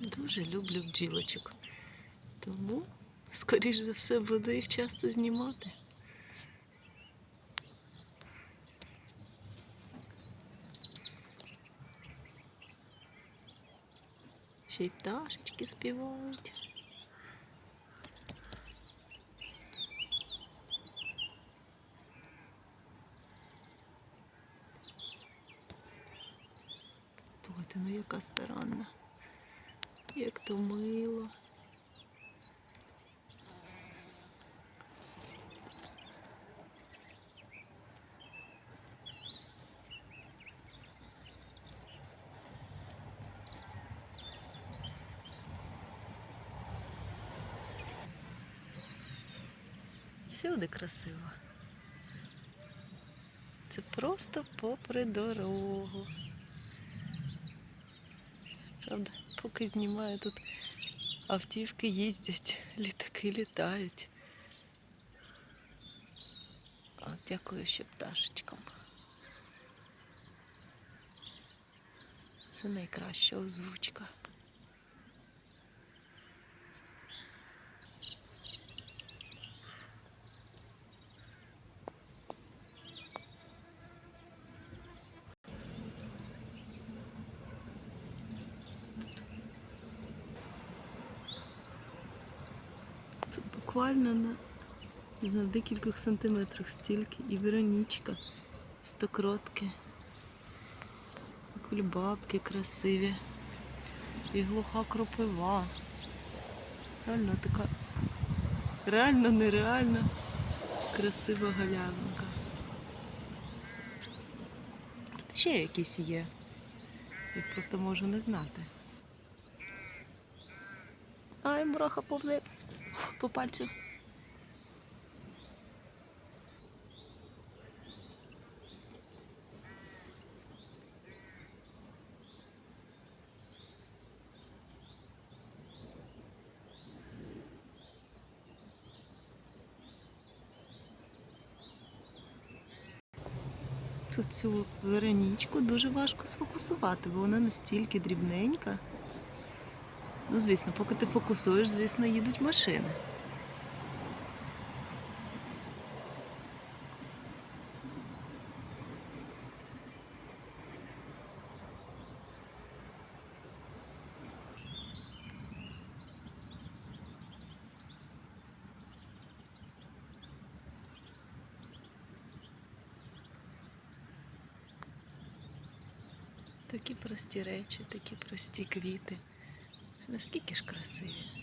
Дуже люблю бджілочок. Тому, скоріш за все, буду їх часто знімати. Ще й пташечки співають. Слухайте, ну яка старанна. Як то мило. Всюди красиво. Це просто попри дорогу. Правда, поки знімаю тут автівки їздять, літаки літають. От дякую ще пташечкам. Це найкраща озвучка. Це буквально на не знаю, декількох сантиметрах стільки. І Веронічка, стокротки, кульбабки красиві, і глуха кропива. Реально така реально нереально красива галявинка. Тут ще якісь є. Їх просто можу не знати. Ай, мураха повзе по пальцю. Цю Веронічку дуже важко сфокусувати, бо вона настільки дрібненька. Ну, звісно, поки ти фокусуєш, звісно, їдуть машини. Такі прості речі, такі прості квіти. Наскільки ж красиві.